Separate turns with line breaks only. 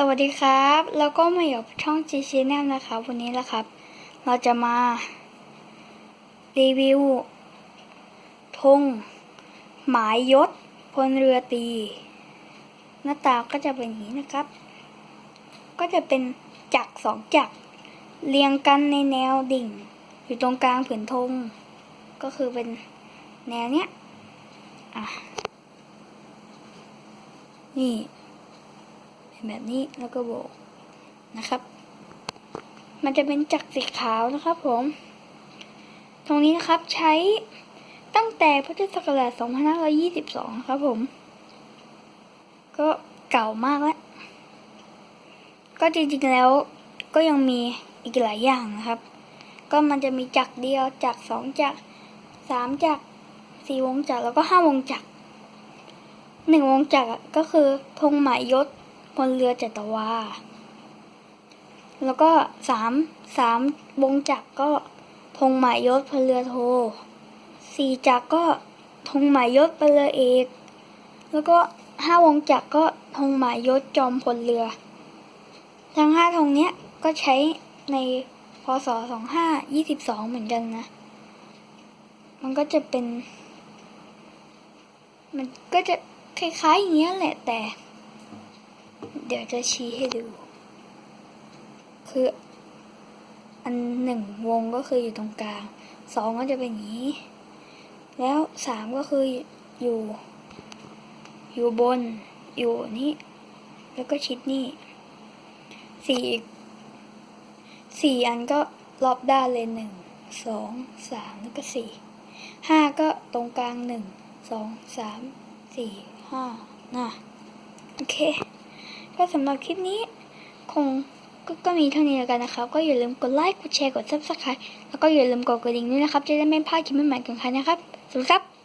สวัสดีครับ แล้วก็มาอยู่ช่อง G Channel นะครับ วันนี้นะครับ เราจะมารีวิวธงหมายยศพลเรือตี หน้าตาก็จะเป็นอย่างนี้นะครับ ก็จะเป็นจักสองจักเรียงกันในแนวดิ่ง อยู่ตรงกลางผืนธงก็คือเป็นแนวเนี้ยอะนี่ แบบนี้แล้วก็โบกนะครับ มันจะเป็นจักรสีขาวนะครับผม ตรงนี้นะครับใช้ตั้งแต่พุทธศักราช2522 ครับผม ก็เก่ามากแล้ว ก็จริงๆแล้วก็ยังมีอีกหลายอย่างนะครับ ก็มันจะมีจักรเดียวจักรสองจักรสามจักรสี่วงจักรแล้วก็ห้าวงจักรหนึ่งวงจักรก็คือธงหมายยศ บนเรือจัตวา แล้วก็สามสามวงจักรก็ธงหมายยศพลเรือโทสี่จักรก็ธงหมายยศพลเรือเอก แล้วก็ห้าวงจักรก็ธงหมายยศจอมพลเรือ ทั้งห้าธงเนี้ยก็ใช้ในพศสองห้ายี่สิบสองเหมือนกันนะ มันก็จะเป็น มันก็จะคล้ายๆอย่างเงี้ยแหละแต่ เดี๋ยวจะชี้ให้ดู คืออันหนึ่งวงก็คืออยู่ตรงกลางสองก็จะเป็นอย่างนี้ แล้วสามก็คืออยู่ อยู่บน อยู่นี่ แล้วก็ชิดนี่สี่อีกสี่อันก็รอบด้านเลยหนึ่งสองสามแล้วก็สี่ห้าก็ตรงกลางหนึ่งสองสามสี่ห้าน่ะโอเค ก็สำหรับคลิปนี้ คงกก็มีเท่านี้แล้วกันนะครับ ก็อย่าลืมกดไลค์ กดแชร์ กด subscribe แล้วก็อย่าลืมกดกระดิ่งด้วยนะครับ จะได้ไม่พลาดคลิปใหม่ๆของใครนะครับ สวัสดีครับ